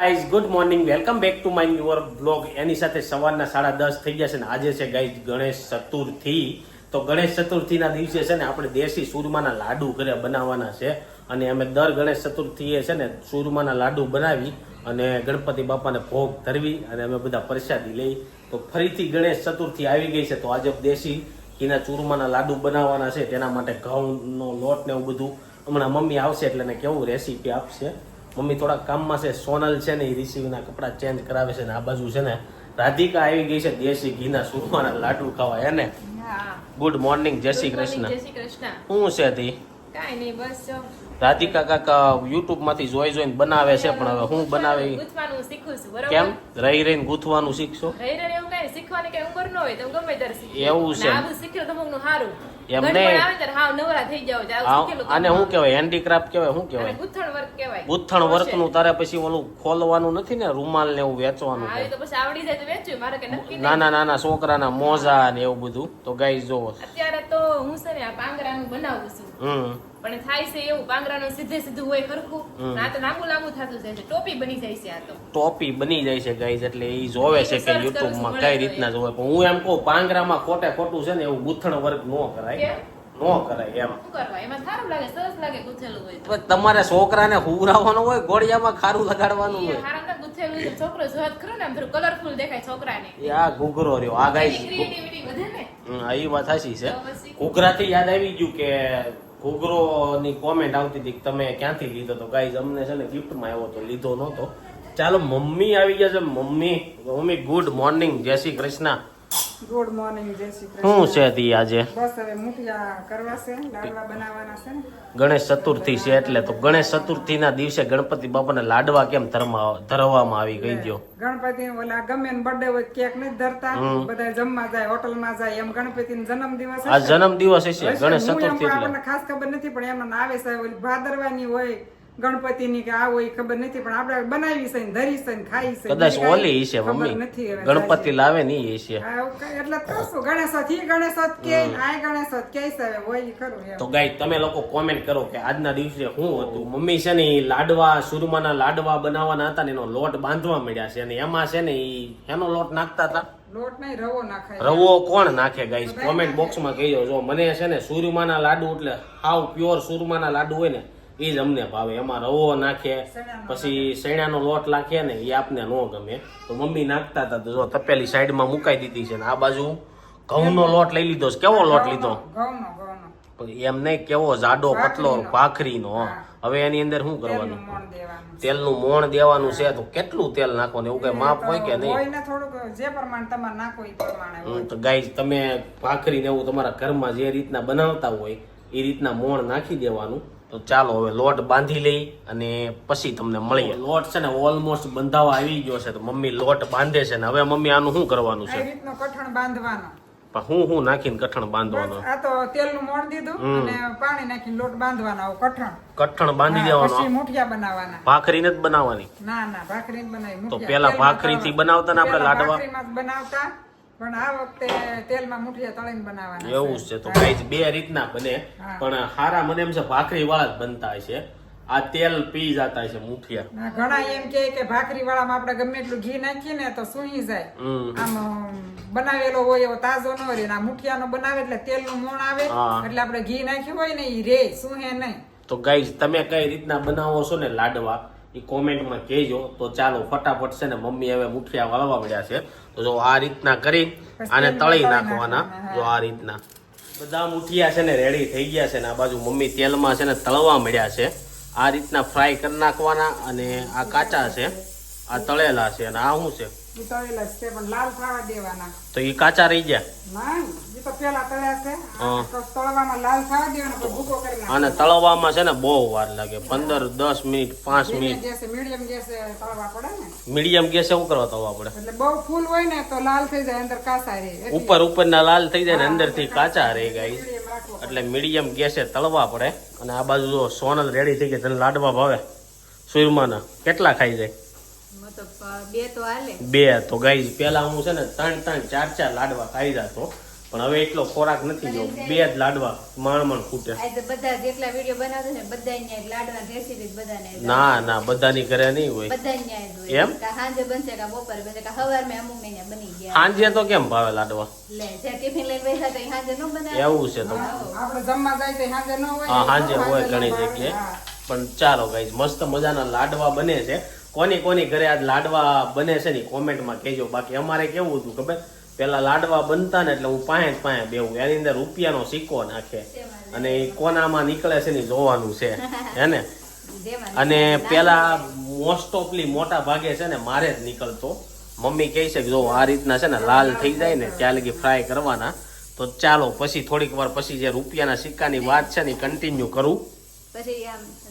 Guys good morning welcome back to my newer blog એની સાથે સવારના સાડા દસ થઈ જશે ને આજે છે ગાઈઝ ગણેશ ચતુર્થી. તો ગણેશ ચતુર્થીના દિવસે છે ને આપણે દેશી સુરમાના લાડુ ઘરે બનાવવાના છે. અને અમે દર ગણેશ ચતુર્થીએ છે ને સુરમાના લાડુ બનાવી અને ગણપતિ બાપાને ભોગ ધરવી અને અમે બધા પ્રસાદી લઈ. તો ફરીથી ગણેશ ચતુર્થી આવી ગઈ છે. તો આજે દેશી ઘીના ચૂરમાના લાડુ બનાવવાના છે. તેના માટે ઘઉંનો લોટ ને એવું બધું. હમણાં મમ્મી આવશે એટલે એને કેવું રેસીપી આપશે. મમ્મી થોડા કામમાં છે સોનલ છે ને એ રિસીવના કપડાં ચેન્જ કરાવે છે ને આ બાજુ છે ને રાધિકા આવી ગઈ છે દેશી ઘીના સુરમાના લાડુ ખાવા એને ગુડ મોર્નિંગ જય શ્રી કૃષ્ણ. શું છે તી? રાધિકા કાકા યુટ્યુબમાંથી જોઈ જોઈને બનાવે છે પણ હવે હું બનાવે? છું કેમ? રહી રહીને ગૂંથવાનું શીખશો? એવું કાંઈ ન હું. અને એમ નહીં. શીખેલું આને શું કહેવાય હેન્ડીક્રાફ્ટ કહેવાય શું અને કહેવાય. ગૂંથણ વર્ક કહેવાય. ગૂંથણ વર્કનું તારે પછી ઓલું ખોલવાનું નથી ને રૂમાલ ને એવું વેચવાનું તો પછી આવડી જાય તો વેચ્યું મારે કે નક્કી નાના નાના છોકરાના મોજા ને એવું બધું. તો ગાઈ જોવો. અત્યારે તો હું છે ને આ પાંગરાનું બનાવું છું. હમ. પણ થાય છે એવું પાંગરાનું સીધે સીધું હોય ખરખું ના તો લાંબુ લાંબુ થતું જાય છે. ટોપી બની જાય છે આ તો. ટોપી બની જાય છે ગાઈઝ એટલે એ જોવે છે કે યુટ્યુબમાં કઈ રીતના જોવે. પણ હું એમ કહું પાંગરામાં ખોટે ખોટું છે ને એવું ગૂંથણ વર્ક ન કરાય. નો ન કરાય એમ. કરવા? એમાં સારું લાગે સરસ લાગે ગૂંથેલું હોય તમારે છોકરાને હુવરાવવાનો હોય ગોળિયામાં ખારું લગાડવાનું હોય. ના છોકરો જોત ખરો ને આમ થોડું કલરફુલ દેખાય છોકરાને. આ ઘૂઘરો રહ્યો આ ગાઈઝ વધે ને. એ વાત સાચી છે? ઘૂઘરાથી યાદ આવી ગયું કે ઘૂઘરોની કોમેન્ટ આવતી હતી તમે ક્યાંથી લીધો તો ગાઈઝ અમને છે ને ગિફ્ટમાં આવ્યો તો લીધો નહોતો. ચાલો, મમ્મી આવી ગયા છે. મમ્મી મમ્મી ગુડ મોર્નિંગ જય શ્રી કૃષ્ણ. ગુડ મોર્નિંગ જય શ્રી કૃષ્ણ શું છે તી આજે? બસ હવે મુઠિયા કરવા છે લાડવા બનાવવાના છે. ને ગણેશ ચતુર્થી છે એટલે તો ગણેશ ચતુર્થીના દિવસે ગણપતિ બાપાને લાડવા કેમ ધરવામાં આવી ગઈ ગયો? ગણપતિ ઓલા ગમે ને બર્થડે હોય કેક નથી ધરતા. બધા જમવા જાય હોટલમાં જાય એમ ગણપતિ જન્મ દિવસ આ જન્મ દિવસ છે ગણેશ ચતુર્થી એટલે. ખાસ ખબર નથી પણ એમના આવે છે ભાદરવાની હોય ગણપતિની કે આ હોય ખબર નથી પણ આપણે બનાવી છે ને ધરી છે ને ખાઈ છે કદાચ ઓલી છે મમ્મી. ગણપતિ લાવે ને ઈ છે. હા, એટલે તો ગણેશ ગણેશોત ગણેશ કે આ ગણેશોત કે છે ઓલી ખરું તો ગાઈ તમે લોકો કોમેન્ટ કરો કે આજના દિવસે શું હતું. મમ્મી છે ને લાડવા સુરમાના લાડવા બનાવવાના હતા ને એનો લોટ બાંધવા મળ્યા છે. અને એમાં છે ને એનો લોટ નાખતા હતા? રવો રવો કોણ નાખે ગાઈસ? કોમેન્ટ બોક્સમાં કહેજો. જો મને છે ને સુરમાના લાડુ એટલે હાવ પ્યોર સુરમાના લાડુ હોય ને એ જ અમને ભાવે. એમાં રવો નાખે પછી સૈણાનો લોટ નાખે ને એ આપને ન ગમે. તો મમ્મી નાખતા હતા તો જો તપેલી સાઈડમાં મુકાઈ દીધી છે ને આ બાજુ ઘઉંનો લોટ લઈ લીધો છે. કેવો લોટ લીધો? એમ નહીં કેવો જાડો પતલો ભાખરીનો હવે એની અંદર શું કરવાનું? તેલનું મોણ દેવાનું છે તો કેટલું તેલ નાખવાનું? એવું કઈ માપ હોય કે નહીં? જે પ્રમાણે તમારે નાખો એ પ્રમાણે હમ, તો ગાઈઝ તમે ભાખરીને એવું તમારા ઘરમાં જે રીતના બનાવતા હોય એ રીતના મોણ નાખી દેવાનું. તો ચાલો હવે લોટ બાંધી લઈ અને પછી તમને મળીએ. લોટ છે ને ઓલમોસ્ટ બંધાવા આવી ગયો છે. તો મમ્મી લોટ બાંધે છે ને હવે મમ્મી આનું શું કરવાનું છે? રીતનો કઠણ બાંધવાનો. પણ હું હું નાખીને કઠણ બાંધવાનો? આ તો તેલનું મોણ દીધું અને પાણી નાખીને લોટ બાંધવાનો આવો કઠણ. કઠણ બાંધી દેવાનો? પછી મુઠિયા બનાવવાના ભાખરી નથી બનાવવાની? ના ના ભાખરી જ બનાવી તો. પેલા ભાખરી ભાખરીથી બનાવતા ને આપણે લાડવા? બનાવતા. પણ આ વખતે તેલમાં મુઠિયા તળીને બનાવવાના એવું છે તો ગાઈઝ બે રીતના બને. પણ હારા મને એમ છે ભાખરી વાળા જ બનતા છે આ તેલ પી જતા છે મુઠિયા. ઘણા એમ કે કે ભાખરી વાળામાં આપણે ગમે એટલું ઘી નાખીએ ને તો સુહી જાય. આમ બનાવેલો હોય એવો તાજો ન રહે ને આ મુઠિયાનો બનાવે એટલે તેલનું મોણ આવે એટલે આપણે ઘી નાખ્યું હોય ને એ રે સુહે નહીં. તો ગાઈઝ તમે કઈ રીતના બનાવો છો ને લાડવા? એ કોમેન્ટમાં કહેજો. તો ચાલો ફટાફટ છે ને મમ્મી હવે મુઠિયા વાળવા મળ્યા છે. તો જો આ રીતના કરી આને તળી નાખવાના. જો આ રીતના. બધા મુઠિયા છે ને રેડી થઈ ગયા છે ને આ બાજુ મમ્મી તેલમાં છે ને તળવા મળ્યા છે. આ રીતના ફ્રાય કરી નાખવાના અને આ કાચા છે. આ તળેલા છે અને આ શું છે? ઈ છે પણ લાલ થવા દેવાના. તો એ કાચા રહી ગયા? ના ઈ તો પેલા તળ્યા છે. તળવામાં લાલ થવા દેવાના પછી ભૂકો કરી અને તળવામાં છે ને બહુ વાર લાગે. પંદર દસ મિનિટ પાંચ મિનિટ. ગેસે મીડિયમ ગેસ તળવા પડે ને? મીડિયમ ગેસે શું કરવા તળવા પડે? એટલે બહુ ફૂલ હોય ને તો લાલ થઈ જાય અંદર કાચા રહે. ઉપર ઉપર ના લાલ થઈ જાય ને અંદરથી કાચા રહી ગાય એટલે મીડિયમ ગેસે તળવા પડે. અને આ બાજુ જો સોનલ રેડી થઈ ગઈ તને લાડવા ભાવે. સુરમાના કેટલા ખાઈ જાય? બે તો હાલે. બે તો ગાઈ પેલા હું છે ને ત્રણ ત્રણ ચાર ચાર લાડવા ખાઈ જતો. પણ હવે એટલો ખોરાક નથી જો બે જ લાડવા માણ માણ ખૂટે. બધા જેટલા વીડિયો બનાવતા ને બધા લાડવા રેસીપી બધાને ના ના બધાની ઘરે નહીં હોય. બધા ન્યાય જ હોય. એમ? સાંજે બનશે કે બપોર બનશે કે હવાર મેં અમુક ને બની ગયા. સાંજે તો કેમ ભાવે લાડવા? લે જે ટિફિન લઈને બેસા તો સાંજે ન બનાવે. એવું છે તો. આપણે જમવા જાય તો સાંજે ન હોય. હા સાંજે હોય ઘણી જગ્યાએ. પણ ચાલો ગાઈઝ મસ્ત મજાના લાડવા બને છે. કોની કોની ઘરે આજ લાડવા બને છે ને કોમેન્ટમાં કહેજો. બાકી અમારે કેવું હતું ખબર? પેલા લાડવા બનતા ને એટલે હું પાંચ પાંચ બેવું એની અંદર રૂપિયાનો સિક્કો નાખે. અને એ કોનામાં નીકળે છે ને જોવાનું છે. હે ને? અને પેલા મોસ્ટ ઓફલી મોટા ભાગે છે ને મારે જ નીકળતો. મમ્મી કહે છે કે જો આ રીતના છે ને લાલ થઈ જાય ને ત્યાં લગી ફ્રાય કરવાના. તો ચાલો પછી થોડીક વાર પછી જે રૂપિયાના સિક્કાની વાત છે ને કન્ટિન્યુ કરું. પછી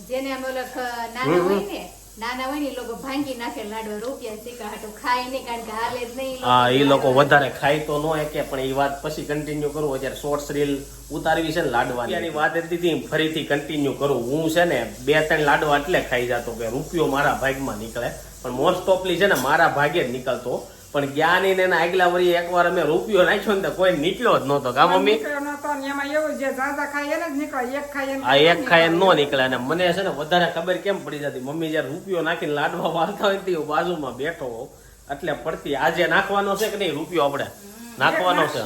જેને આમ ઓલા નાના હોય ને નાના હોય ને ઈ લોકો ભાંગી નાખે લાડવા રૂપિયા સિક્કા હાટું ખાય નહીં કારણ કે હાલે જ નહીં હા એ લોકો વધારે ખાય તો ન કે પણ એ વાત પછી કન્ટિન્યુ કરું. અત્યારે શોર્ટ્સ રીલ ઉતારવી છે ને લાડવાની. એની વાત હતી હતી, ફરીથી કન્ટિન્યુ કરું. હું છે ને બે ત્રણ લાડવા એટલે ખાઈ જતો કે રૂપિયો મારા ભાગમાં નીકળે. પણ મોસ્ટ ઓફલી છે ને મારા ભાગે જ નીકળતો. પણ જ્ઞાની ને આગલા વળી એકવાર અમે રૂપિયો નાખ્યો ને તો કોઈ નીકળ્યો જ નતો કા મમ્મી? આ એક ખાય ન નીકળે અને મને છે ને વધારે ખબર કેમ પડી જતી. મમ્મી જયારે રૂપિયો નાખીને લાડવા વાળતા હોય તે બાજુમાં બેઠો એટલે પડતી આજે નાખવાનો છે કે નહીં? રૂપિયો આપણે. નાખવાનો છે.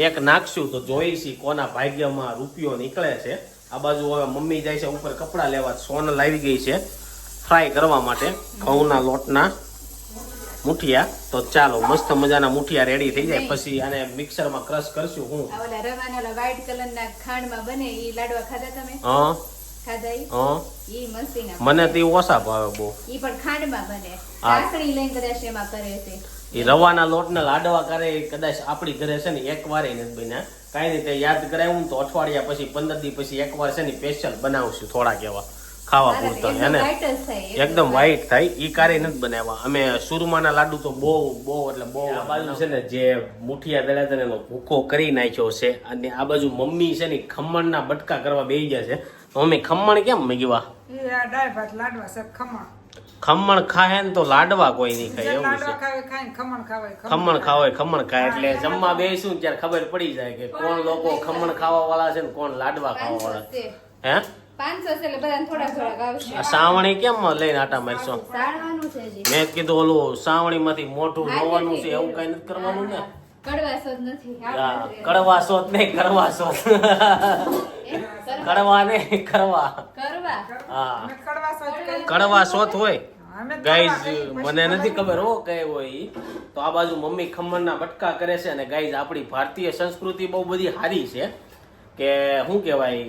એક નાખશું તો જોઈશી કોના ભાગ્યમાં રૂપિયો નીકળે છે. આ બાજુ હવે મમ્મી જાય છે ઉપર કપડા લેવા. સોન લાવી ગઈ છે ફ્રાય કરવા માટે ઘઉંના લોટના. મુઠિયા તો ચાલો મસ્ત મજાના મુઠિયા રેડી થઈ જાય. પછી આને મિક્સરમાં ક્રશ કરશું હું. ઓલા રવાના ઓલા colour ના ખાંડમાં બને ઈ લાડવા ખાધા તમે? હા. ખાધા ઈ? મને તે ઓછા ભાવે બહુ. ઈ પણ ખાંડમાં બને. હા. લઈને કદાચ એમાં કરે છે. એ રવાના લોટના લાડવા કરે કદાચ આપણી ઘરે છે ને એક વાર નથી બન્યા. કાંઈ નહીં તે યાદ કરાવ્યું તો અઠવાડિયા પછી પંદર દી પછી એક વાર છે ને સ્પેશિયલ બનાવશું થોડાક એવા. ખાવા પૂરતો એને એકદમ વ્હાઈટ થાય એ કારે નથી બનાવ્યા. અમે સુરમાના લાડુ તો બહુ બહુ એટલે બહુ આ બાજુ છે ને જે મુઠિયા દળ્યા તને ભૂકો કરી નાખ્યો છે. અને આ બાજુ મમ્મી છે ને ખમણના બટકા કરવા બેસી ગયા છે. તો મમ્મી ખમણ કેમ મેગીવા ખમણ. ખમણ ખાય ને તો લાડવા કોઈ નહીં ખાય એવું છે. ખમણ ખાવાય ખમણ ખમણ ખાય. એટલે જમવા બેસું ત્યારે ખબર પડી જાય કે કોણ લોકો ખમણ ખાવા વાળા છે ને કોણ લાડવા ખાવા વાળા હે? પાંચસો છે એટલે બધાને થોડાક થોડાક આવશે સાવણી કેમ લઈને આટા મારશો? સાળવાનું છે હજી. મેં કીધું ઓલું સાવણી માંથી મોઢું રોવાનું છે એવું કઈ નથી કરવાનું ને? કડવાશો જ નથી આ કડવા સોત નહીં કરવા સોત કડવા નહીં કરવા કરવા હા. કડવા સોચ કરી કડવા સોત હોય ગાઈઝ મને નથી ખબર હો કઈ હોય ઈ. તો આ બાજુ મમ્મી ખમણના બટકા કરે છે અને ગાઈઝ આપણી ભારતીય સંસ્કૃતિ બહુ બધી સારી છે. કે શું કહેવાય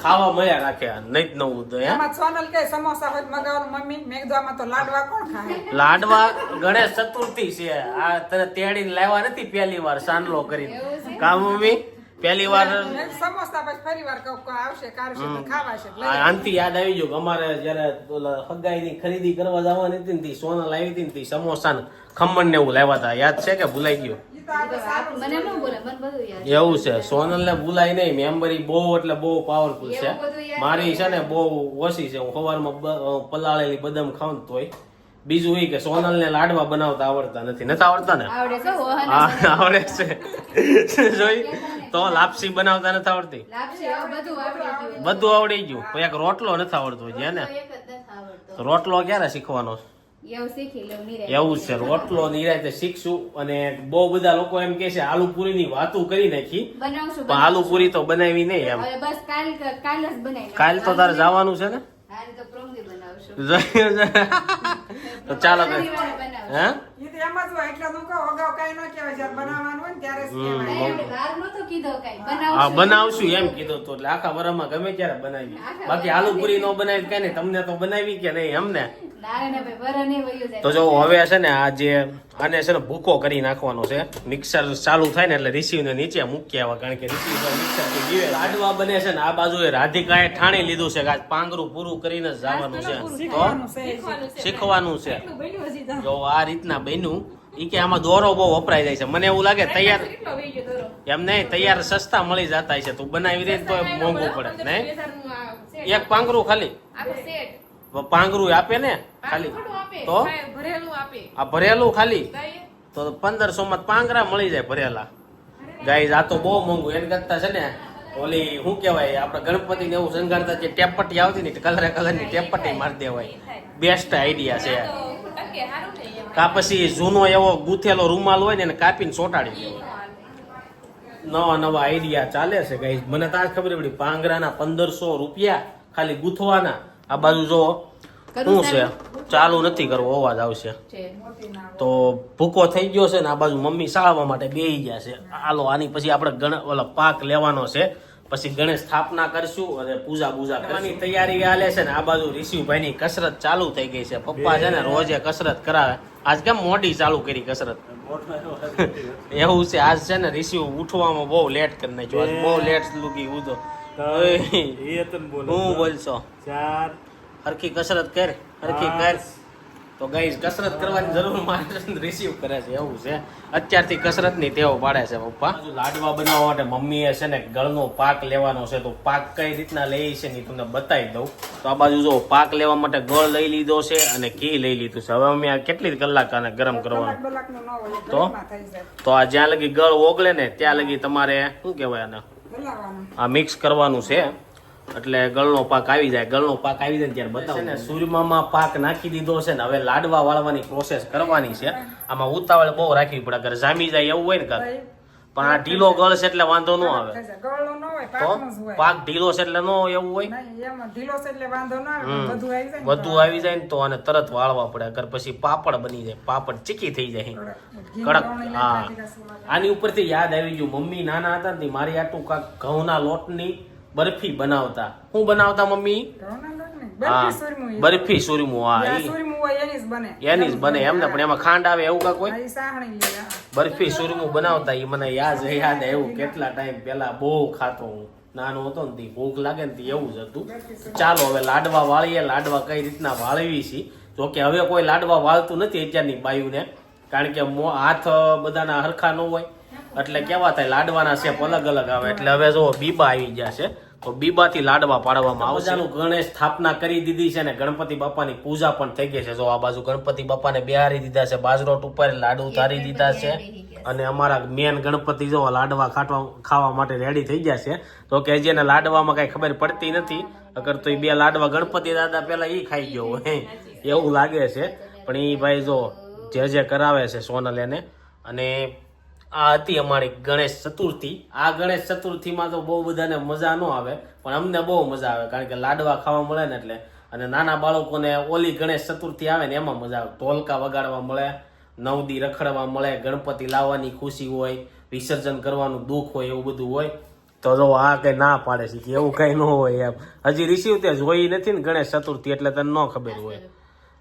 ખાવા મળ્યા રાખે નહીં જ નવું તો એમાં સોનલ કે સમોસા હોય મગાવવાનું મમ્મી મેં કીધું આમાં તો લાડવા કોણ ખાય? લાડવા ગણેશ ચતુર્થી છે. આ તને તેડીને લાવ્યા નથી પહેલી વાર સાંડલો કરીને. કા મમ્મી? પહેલી વાર સમોસા પછી ફરી વાર આવશે કારશે ખાવા છે લઈ આનથી યાદ આવી ગયું અમારે જયારે ઓલા હગાઈની ખરીદી કરવા જવાની હતી ને સોના સોનલ આવી હતી ને સમોસા ને ખમણ ને એવું લાવ્યા હતા યાદ છે કે ભૂલાઈ ગયું? મને ન બોલે મને બધું યાદ એવું છે સોનલ ને બોલાય નહીં મેમરી બહુ એટલે બહુ પાવરફુલ છે. મારી છે. ને બહુ ઓછી છે હું સવારમાં પલાળેલી બદામ ખાઉં તોય. બીજું એ કે સોનલ ને લાડવા બનાવતા આવડતા નથી. નથી આવડતા ને? આવડે છે હા જોઈ? તો લાપસી બનાવતા નથી આવડતી. બધું આવડી ગયું. બધું આવડી ગયું પણ એક રોટલો નથી આવડતો છે ને? તો એક જ નથી આવડતો. રોટલો ક્યારે શીખવાનો? નિરાંતે. એવું છે રોટલો નિરાતે શીખશું. અને બહુ બધા લોકો એમ કે છે આલુ પૂરી ની વાતો કરી નાખી. બનાવશું પણ આલુ પૂરી તો બનાવી નહીં એમ. બસ કાલ કાલ જ બનાવી કાલ તો તારે જવાનું છે ને? તો પ્રોમદી બનાવશું. તો ચાલો તો. બનાવશું. હે? એમ જ હોય એટલે હું કહું અગાઉ કાંઈ ન કહેવાય જ્યારે બનાવવાનું હોય ને ત્યારે જ કહેવાય. નહીં, આપણે બહાર નહોતો કીધો કાંઈ. હા. બનાવશું. બનાવશું એમ કીધું તો એટલે આખા વરામાં ગમે ત્યારે બનાવી બાકી આલુપુરી નો બનાવી કઈ નહીં તમને તો બનાવી કે નહીં એમને ના રે ના ભાઈ, વરણ એ વયું જાય. તો જો હવે છે ને આ જે આને છે ને ભૂકો કરી નાખવાનો છે મિક્સર ચાલુ થાય ને એટલે રિસીવ ને નીચે મૂકી આવે કારણ કે રિસીવ મિક્સર જીવે લાડવા બને છે ને આ બાજુ એ રાધિકાએ ઠાણી લીધું છે કે આજ પાંગરું પૂરું કરીને જવાનું છે તો શીખવાનું છે. જો આ રીતના બન્યું ઈ કે આમાં દોરો બહુ વપરાઈ જાય છે મને એવું લાગે તૈયાર? એમ નહીં તૈયાર સસ્તા મળી જતા છે તું બનાવી દે તો મોંઘું પડે નહીં. એક પાંગરું ખાલી. પાંગરું આપે ને? ખાલી. તો? ભરેલું આ ભરેલું ખાલી? તો પંદરસો માં પાંગરા મળી જાય ભરેલા. ગાઈઝ આ તો બહુ મોંઘું એને કરતા છે ને ઓલી શું કહેવાય આપણે ગણપતિ ને એવું શણગારતા જે ટેપપટ્ટી આવતી ને કલરે કલરની ટેપટી મારી દેવાય. બેસ્ટ આઈડિયા છે. ને. કા પછી જૂનો એવો ગૂંથેલો રૂમાલ હોય ને એને કાપીને ચોટાડી દેવાય. નવા નવા આઈડિયા ચાલે છે ગાઈઝ મને તો આજ ખબર પડી પાંગરાના પંદરસો રૂપિયા ખાલી ગૂંથવાના. આ બાજુ જો શું છે? ચાલુ નથી કરવો અવાજ આવશે. તો ભૂકો થઈ ગયો છે ને આ બાજુ મમ્મી સાળવા માટે બેહી ગયા છે. હાલો આની પછી આપણે ગણ ઓલા પાક લેવાનો છે. પછી ગણેશ સ્થાપના કરશું અને પૂજા પૂજા કરવાની તૈયારી હાલે છે ને આ બાજુ ઋષિભાઈની કસરત ચાલુ થઈ ગઈ છે. પપ્પા છે ને રોજે કસરત કરાવે. આજ કેમ મોડી ચાલુ કરી કસરત? એવું છે. આજ છે ને ઋષિ ઉઠવામાં બહુ લેટ કરી નાખ્યો. બહુ લેટ લુગી ઉધો એ તને બોલો હું બોલશો? ચાર. હરખી કસરત કર હરખી કર. તો ગાઈઝ કસરત કરવાની જરૂર મારે રિસીવ કરે છે એવું છે. અત્યારથી કસરતની ટેવ પાડે છે પપ્પા. લાડવા બનાવવા માટે મમ્મીએ છે ને ગળનો પાક લેવાનો છે તો પાક કઈ રીતના લઈ છે ને તમને બતાવી દઉં. તો આ બાજુ જો પાક લેવા માટે ગળ લઈ લીધો છે અને ઘી લઈ લીધું છે. હવે અમે આ કેટલી કલાક આને ગરમ કરવાનું? તો? ઘરમાં થઈ જાય. તો આ જ્યાં લગી ગળ ઓગળે ને ત્યાં લગી તમારે શું કહેવાય આને? આ મિક્સ કરવાનું છે. એટલે ગળનો પાક આવી જાય. ગળનો પાક આવી જાય ત્યારે બતાવો ને સુરમામાં પાક નાખી દીધો છે ને હવે લાડવા વાળવાની પ્રોસેસ કરવાની છે. આમાં ઉતાવળ બહુ રાખવી પડે. અગર જામી જાય એવું હોય ને પણ આ ઢીલો ગળ છે એટલે વાંધો ન આવે. પાક ઢીલો છે એટલે ન એવું હોય? ઢીલો છે એટલે વાંધો ના આવે બધું આવી જાય ને વધુ આવી જાય ને તો આને તરત વાળવા પડે અગર પછી પાપડ બની જાય પાપડ ચીકી થઈ જાય કડક. હા. આની ઉપરથી યાદ આવી ગયું મમ્મી નાના હતા ને મારી આટલું કાંક ઘઉંના લોટની બરફી બનાવતા. હું બનાવતા મમ્મી? બરફી સુરમું હા એની જ બને. એમને પણ એમાં ખાંડ આવે એવું કા હોય હા, ઈ સાહણી લે હા. બરફી સુરમું બનાવતા એ મને યાદ યાદ એવું કેટલા ટાઈમ પહેલા બહુ ખાતો હું. નાનો હતો ને તે ભૂખ લાગે ને તે એવું જ હતું. ચાલો હવે લાડવા વાળીએ લાડવા કઈ રીતના વાળવી છે? જો કે હવે કોઈ લાડવા વાળતું નથી અત્યારની બાયુને કારણ કે મો- હાથ બધાના હરખા ન હોય. એટલે કેવા થાય લાડવાના શેપ અલગ અલગ આવે. એટલે હવે જો બીબા આવી ગયા છે. તો બીબાથી લાડવા પાડવામાં આવશે. ગણેશ સ્થાપના કરી દીધી છે ને ગણપતિ બાપાની પૂજા પણ થઈ ગઈ છે. જો આ બાજુ ગણપતિ બાપાને બિહારી દીધા છે બાજરોટ ઉપર લાડુ તારી દીધા છે અને અમારા મેન ગણપતિ જો લાડવા ખાટવા ખાવા માટે રેડી થઈ ગયા છે. તો કે હજી એને લાડવામાં કઈ ખબર પડતી નથી. અગર તો એ બે લાડવા ગણપતિ દાદા પેલા એ ખાઈ ગયો હોય. એવું લાગે છે. પણ એ ભાઈ જો જે જે કરાવે છે સોનલ એને. અને આ હતી અમારી ગણેશ ચતુર્થી. આ ગણેશ ચતુર્થીમાં તો બહુ બધાને મજા ન આવે, પણ અમને બહુ મજા આવે, કારણ કે લાડવા ખાવા મળે ને એટલે. અને નાના બાળકોને ઓલી ગણેશ ચતુર્થી આવે ને એમાં મજા આવે. ઢોલકા વગાડવા મળે, નવદી રખડવા મળે, ગણપતિ લાવવાની ખુશી હોય, વિસર્જન કરવાનું દુઃખ હોય એવું બધું હોય. તો જો આ કઈ ના પાડે છે, કે એવું કઈ ન હોય એમ. હજી રિસીવ તે જોઈ નથી ને ગણેશ ચતુર્થી એટલે તને ન ખબર હોય.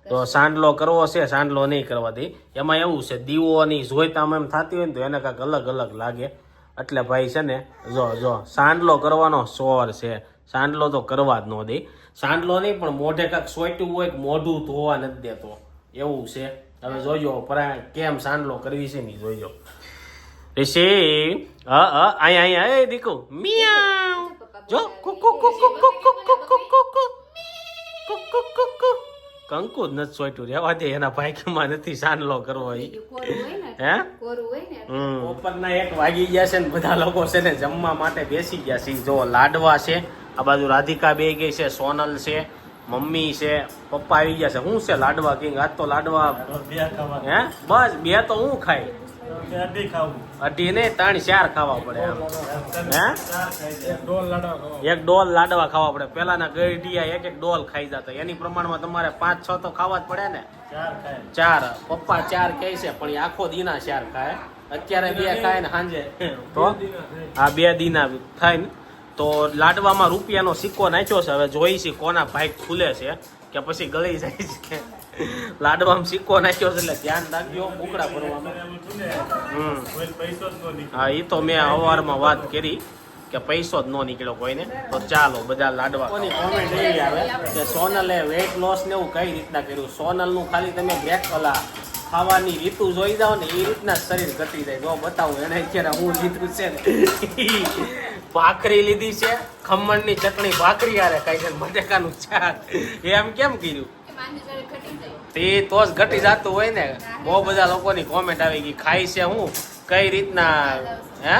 તો સાંડલો કરવો છે સાંડલો નહીં કરવા દે એમાં એવું છે દીવોની જોઈતામાં એમ થતી હોય ને તો એને કાંઈક અલગ અલગ લાગે એટલે ભાઈ છે ને જો જો સાંડલો કરવાનો સોર છે સાંડલો તો કરવા જ ન દે સાંડલો નહીં પણ મોઢે કાંક સોટ્યું હોય કે મોઢું ધોવા નથી દેતો એવું છે તમે જોજો પરા કેમ સાંડલો કરવી છે નહીં જોજો ઋષિ અ અ અહીંયા અહીંયા એ દીકુ મિયાવ જો કુ કુ કુ કુ કુ કુ કુ કુ કુ કુ કુ કુ કુ કુ કંકુ જ નથી ચોટ્યું. રેવા દે એના ભાઈકમાં નથી સાનલો કરવો હોય હે? કોરું હોય બપોરના એક વાગી ગયા છે ને બધા લોકો છે ને જમવા માટે બેસી ગયા છે. જો લાડવા છે આ બાજુ રાધિકા બે ગઈ છે સોનલ છે મમ્મી છે પપ્પા આવી ગયા છે. શું છે લાડવા કિંગ આજ તો લાડવા બે ખાવા. હે? બસ બે તો હું ખાઈ. બે અઢી ખાવું. અઢી ને ત્રણ ચાર ખાવા પડે હે? એક ડોલ લાડવા ખાવા પડે. પેલાના ગઈઢિયા એક એક ડોલ ખાઈ જતા. એની પ્રમાણમાં તમારે પાંચ છ તો ખાવા જ પડે ને? ચાર પપ્પા ચાર કહે છે પણ એ આખો દીના ચાર ખાય. અત્યારે બે ખાય ને સાંજે તો? આ બે દીના થાય ને. તો લાડવામાં રૂપિયાનો સિક્કો નાખ્યો છે. હવે જોઈ છે કોના ભાઈ ખુલે છે કે પછી ગળી જાય છે લાડવામાં સિક્કો નાખ્યો છે એટલે ધ્યાન રાખજો કુકડા ભરવામાં ને ન હા એ તો મેં અવારમાં વાત કરી કે પૈસો જ ન નીકળ્યો કોઈને. તો ચાલો બધા લાડવા. કોની કોમેન્ટ એવી આવે? કે સોનલે વેઇટ લોસ ને એવું કઈ રીતના કર્યું? સોનલનું ખાલી તમે બ્રેક ઓલા ખાવાની રીતુ જોઈ જાઓ ને એ રીતના શરીર ઘટી જાય. જો બતાવું એને અત્યારે હું લીધું છે ને. ભાખરી લીધી છે ખમણની ચટણી ભાખરી આરે ખાઈ છે ને બટેકાનું શાક. એમ કેમ કર્યું? તે તો જ ઘટી જતું હોય ને. બહુ બધા લોકોની કોમેન્ટ આવી ગઈ ખાય છે હું? કઈ રીતના? હે?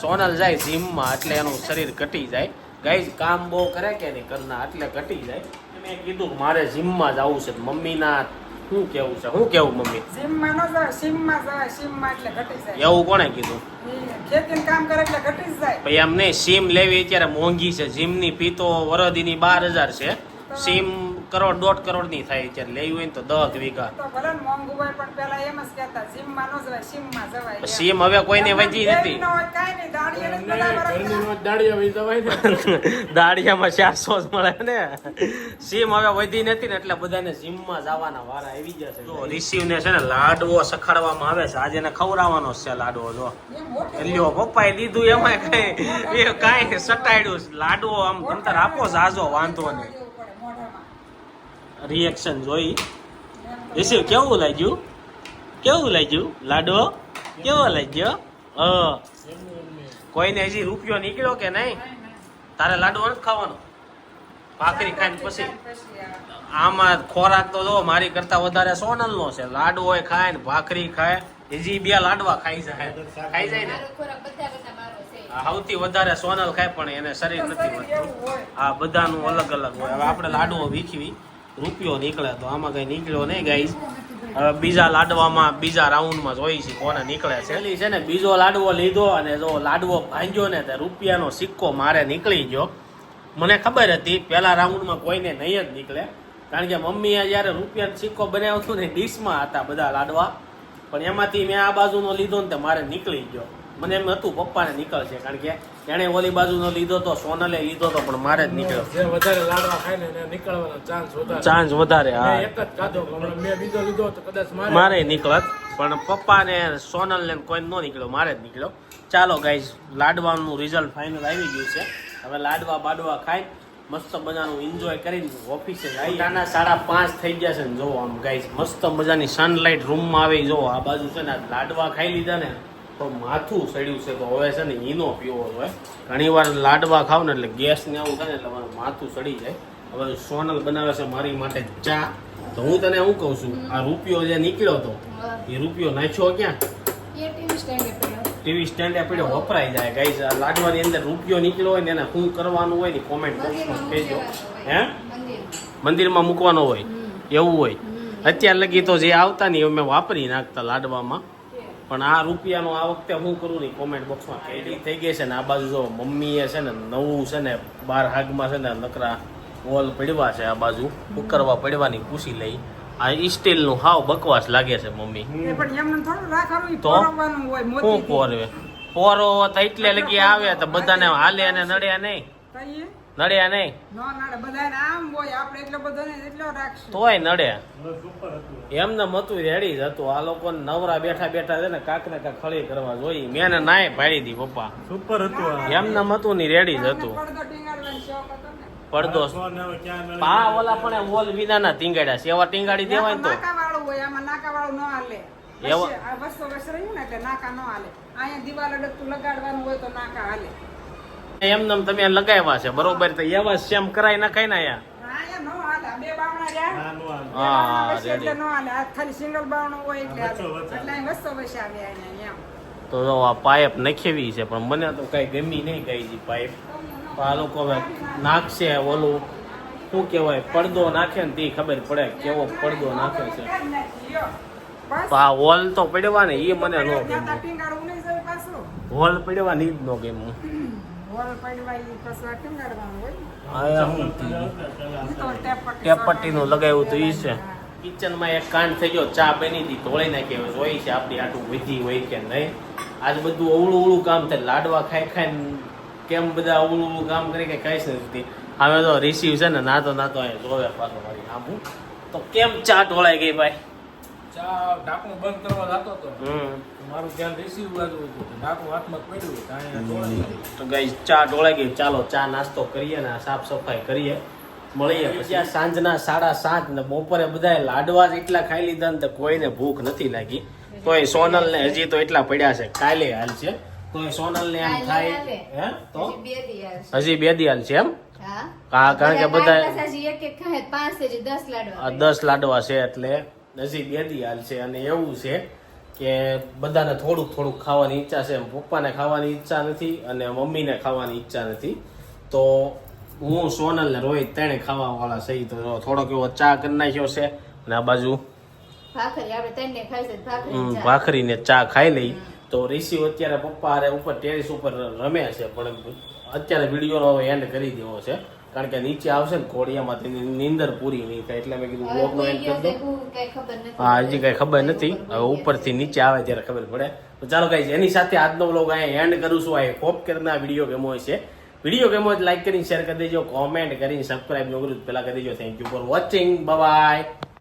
સોનલ જાય જીમમાં એટલે એનું શરીર ઘટી જાય. ગાઈઝ કામ બહુ કરે કે નહીં? કરના એટલે ઘટી જાય. મેં કીધું કે મારે જીમમાં જવું છે. મમ્મીના શું કેવું છે? શું કેવું મમ્મી? જીમમાં ન જવાય સીમમાં જવાય સીમમાં એટલે ઘટી જાય. એવું કોણે કીધું? ખેતીનું કામ કરે એટલે ઘટી જાય. ભાઈ એમ નહીં સીમ લેવી અત્યારે મોંઘી છે. જીમની ફી તો વરદીની બાર હજાર છે. સીમ કરોડ દોઢ કરોડની થાય અત્યારે લેવી હોય ને તો દસ વીઘા. તો ભલે ને મોંઘું હોય પણ પેલા એમ જ કહેતા જીમમાં ન જવાય સીમમાં જવાય. એમ. સીમ હવે કોઈને વધી નથી. ન કાંઈ નહીં દાડી એને જ બધા વરસના. દાડિયા વહી જવાય ને દાડિયામાં ચારસો જ મળે ને. સીમ હવે વધી નથી ને એટલે બધાને સીમમાં જવાના વારા આવી જશે જો રિસીવને છે ને લાડવો સખાડવામાં આવે છે. આજે એને ખવડાવવાનો છે લાડવો જો. લ્યો પપ્પાએ દીધું એમાં કઈ એ કાંઈ સટાડ્યું લાડવો આમ અંતર આપો જાજો વાંધો નહીં. રિએક્શન જોઈ. રિસીવ કેવું લાગ્યું? કેવું લાગ્યું? લાડો? કેવો લાગ્યો? હ. કોઈને હજી રૂપિયો નીકળ્યો કે નહીં? તારે લાડુ નથી ખાવાનો. ભાખરી ખાઈને પછી. આમાં ખોરાક તો જો મારી કરતા વધારે સોનલનો છે. લાડુ હોય ખાય ને ભાખરી ખાય. હજી બે લાડવા ખાઈ જાય. ખાઈ જાય ને? સૌથી વધારે સોનલ ખાય પણ એને શરીર નથી વધતું એવું બધાનું અલગ અલગ હોય. હવે આપણે લાડુઓ વીખવી. રૂપિયો નીકળે તો આમાં કઈ નીકળ્યો નહીં હવે બીજા લાડવામાં, બીજા રાઉન્ડમાં જોઈ છે કોને નીકળે છે. છે ને, બીજો લાડવો લીધો અને જો લાડવો ભાંગ્યો ને તે રૂપિયાનો સિક્કો મારે નીકળી ગયો. મને ખબર હતી પહેલા રાઉન્ડમાં કોઈને નહીં જ નીકળે. કારણ કે મમ્મીએ જ્યારે રૂપિયાનો સિક્કો બનાવ્યો હતો ને, ડીશમાં હતા બધા લાડવા. પણ એમાંથી મેં આ બાજુનો લીધો ને તે મારે નીકળી ગયો. મને એમ હતું, પપ્પાને નીકળશે, કારણ કે એણે ઓલી બાજુનો લીધો તો સોનલે લીધો તો પણ મારે જ નીકળ્યો. જે વધારે લાડવા ખાય ને એને નીકળવાનો ચાન્સ વધારે. ચાન્સ વધારે હા. એક જ હમણાં મેં બીજો લીધો તો કદાચ મારે મારે નીકળત પણ પપ્પા ને સોનલ ને કોઈ નો નીકળ્યો મારે જ નીકળ્યો. ચાલો ગાઈઝ લાડવાનું રિઝલ્ટ ફાઇનલ આવી ગયું છે. હવે લાડવા બાડવા ખાઈ મસ્ત મજાનું એન્જોય કરીને ઓફિસે જઈએ. નાના સાડા પાંચ થઈ ગયા છે ને જોવો આમ ગાઈઝ મસ્ત મજાની સનલાઇટ રૂમમાં આવી જોવો આ બાજુ છે ને આ લાડવા ખાઈ લીધા ને. તો માથું સડ્યું છે તો હવે છે ને ઈનો પીવો હોય ઘણી વાર લાડવા ખાવ ને એટલે ગેસ ને આવું થાય ને એટલે મારું માથું સડી જાય. હવે સોનલ બનાવે છે મારી માટે ચા. તો હું તને શું કહું છું? આ રૂપિયો જે નીકળ્યો હતો એ રૂપિયો નાખ્યો ક્યાં? ટીવી સ્ટેન્ડે પડ્યો. વપરાઈ જાય. ગાઈઝ આ લાડવાની અંદર રૂપિયો નીકળ્યો હોય ને એને શું કરવાનું હોય ને કોમેન્ટ બોક્સમાં કહેજો. હે? મંદિરમાં. મૂકવાનો હોય. એવું હોય. અત્યાર લગી તો જે આવતા ને એ અમે વાપરી નાખતા લાડવામાં. પણ આ રૂપિયાનો આ વખતે હું કરું નહીં કોમેન્ટ બોક્સમાં કેડી થઈ ગઈ છે ને આ બાજુ જો મમ્મીએ છે ને નવું છે ને બાર હાગમાં છે ને નકરા વોલ પડવા છે આ બાજુ ઉકરવા પડવાની પૂછી લઈ. આ સ્ટીલનું હાવ બકવાસ લાગે છે મમ્મી. એ પણ એમને થોડું રાખવાનું તો? શું પોરવે? પોરો એટલે લગી આવે તો બધાને હાલે અને નડ્યા નહીં. નડ્યા નહીં? નો નાડે બધાને આમ હોય આપણે એટલો બધો નહીં એટલો રાખશું. તોય નડ્યા એમને મતું રેડી જ હતું. આ લોકો નવરા બેઠા બેઠા છે ને કાક ને કાંક ખળી કરવા જોઈ મેં એને નાય પાડી દી પપ્પા. સુપર હતું એમને મતું ની રેડી જ હતું. પડદો? પા ઓલા પણ ઓલ વિના ના ટીંગાડ્યા સેવા ટીંગાડી દેવાય તો. નાકા વાળું હોય આમાં નાકા વાળું ન હાલે. એવા- વચ્ચે વસ્તુ રહ્યું ને એટલે નાકા ન હાલે. અહીંયા દિવાલ અડકતું લગાડવાનું હોય તો નાકા હાલે. એમને તમે લગાવ્યા છે. બરોબર? તો એવા સેમ કરાય નાખાય ને અહીંયા? નો તો આ પાઇપ નખેવી છે પણ મને તો કઈ ગમી નહીં કઈ પાઇપ. તો આ લોકો હવે નાખશે ઓલું. શું કહેવાય? પડદો નાખે ને તે ખબર પડે કેવો પડદો નાખે છે. તો આ હોલ તો પડવા ને એ મને ન ગમ્યું. હોલ પડવા ની જ ન ગમ્યું. હોલ પડવા ઈ પાછું આ ટીંગાડવાનું હોય? આ શું ઈ તો ટેપ પટ્ટી ટેપ પટ્ટીનું લગાવ્યું તો એ છે. કિચનમાં એક કાંડ થઈ ગયો ચા બની હતી ધોળી નાખી હવે જોઈ છે આપણી આટલું વધી હોય કે નહીં. આજ બધું અવળું અવળું કામ થાય લાડવા ખાઈ ખાઈને કેમ બધા અવળું અવળું કામ કરી કે કઈ નથી હવે તો રિસીવ છે ને નાતો નાતો અહીંયા જોવે પાછો મારી આમ તો કેમ ચા ઢોળાઈ ગઈ ભાઈ? ચા ઢાંકણું બંધ કરવા જતો હતો. મારું ધ્યાન રિસીવ બાજુ હતું તો ઢાંકણું હાથમાં પડ્યું તો અહીંયા ઢોળાઈ ગયું. તો ગઈ ચા ઢોળાઈ ગઈ. ચાલો ચા નાસ્તો કરીએ ને સાફ સફાઈ કરીએ. મળીએ પછી. આ સાંજના સાડા સાત ને બપોરે બધાએ લાડવા જ એટલા ખાઈ લીધા ને તો કોઈને ભૂખ નથી લાગી. તોય સોનલ ને હજી તો એટલા પડ્યા છે. કાલે હાલ છે. તોય સોનલ ને એમ થાય હે? તો? હજી બે દિવસ. હજી બે દી હાલ છે એમ? હા. કારણ કે બધા લાડવા હજી એક એક ખાય પાંચથી હજી દસ લાડવા આ દસ લાડવા છે એટલે હજી બે હાલ છે અને એવું છે કે બધાને થોડુંક થોડુંક ખાવાની ઈચ્છા છે. પપ્પાને ખાવાની ઈચ્છા નથી અને મમ્મીને ખાવાની ઈચ્છા નથી. તો હું સોનલ ને રોહિત તેણે ખાવાવાળા સહી છે તો થોડોક એવો ચા કરી નાખ્યો છે અને આ બાજુ ભાખરી ચા. ભાખરીને ચા ખાઈ લઈ. તો રિશી અત્યારે પપ્પા હારે ઉપર ટેરેસ ઉપર રમે છે. પણ અત્યારે વિડીયોનો હવે એન્ડ કરી દેવો છે. કારણ કે નીચે આવશે ને ઘોડિયામાં તેની નીંદર પૂરી નહીં થાય એટલે મેં કીધું બ્લોગનો એન્ડ કરી છે, દો હું હજી કઈ ખબર નથી. હવે ઉપરથી નીચે આવે ત્યારે ખબર પડે. તો ચાલો કઈ એની સાથે આજનો વ્લોગ અહીંયા એન્ડ કરું છું. આ હોપ કરના વીડિયો ગમો છે. વીડિયો ગમો લાઈક કરીને શેર કરી દેજો કોમેન્ટ કરીને સબસ્ક્રાઈબ નો કરું તો કરી દેજો. Thank you for watching bye